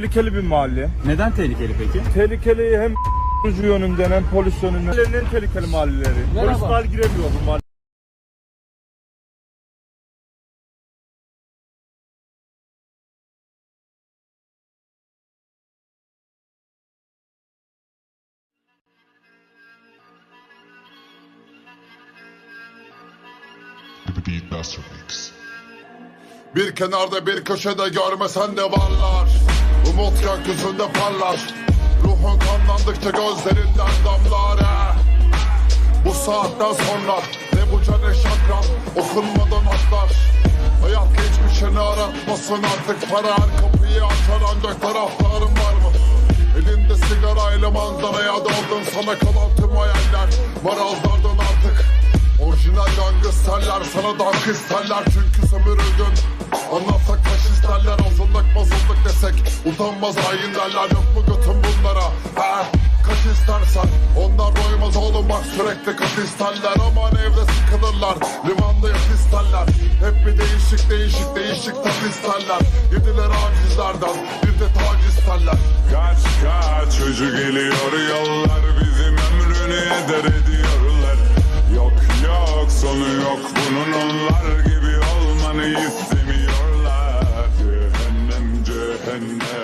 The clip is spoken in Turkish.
Tehlikeli bir mahalle. Neden tehlikeli peki? Tehlikeli hem ucu yönünden hem polis yönünden. Mahallenin en tehlikeli mahalleleri. Merhaba. Polis dahi giremiyor bu mahalle. Bir kenarda bir köşede görmesen de varlar Umut gökyüzünde parlar Ruhun kanlandıkça gözlerinden damlar eh. Bu saatten sonra ne bu cane şakran Okunmadan atlar. Hayat geçmişini aratmasın artık Para. Her kapıyı açar ancak taraftarın var mı? Elinde sigarayla manzaraya daldın Sana kalan tüm hayaller. Marazlardan artık Orijinal gangsterler sana dank isterler çünkü sömürüldün. Anlatsak taş isterler azınlık mazınlık Utanmaz hain derler yok mu götüm bunlara? Ha? Kaç istersen onlar doymaz oğlum bak sürekli kaç isterler. Aman evde sıkılırlar limanda yat isterler. Hep bir değişik değişik değişik tat isterler. Yediler acizlerden bir de taciz isterler. Kaç kaç çocuk geliyor yollar bizim ömrünü eder ediyorlar. Yok yok sonu yok bunun onlar gibi olmanı ister and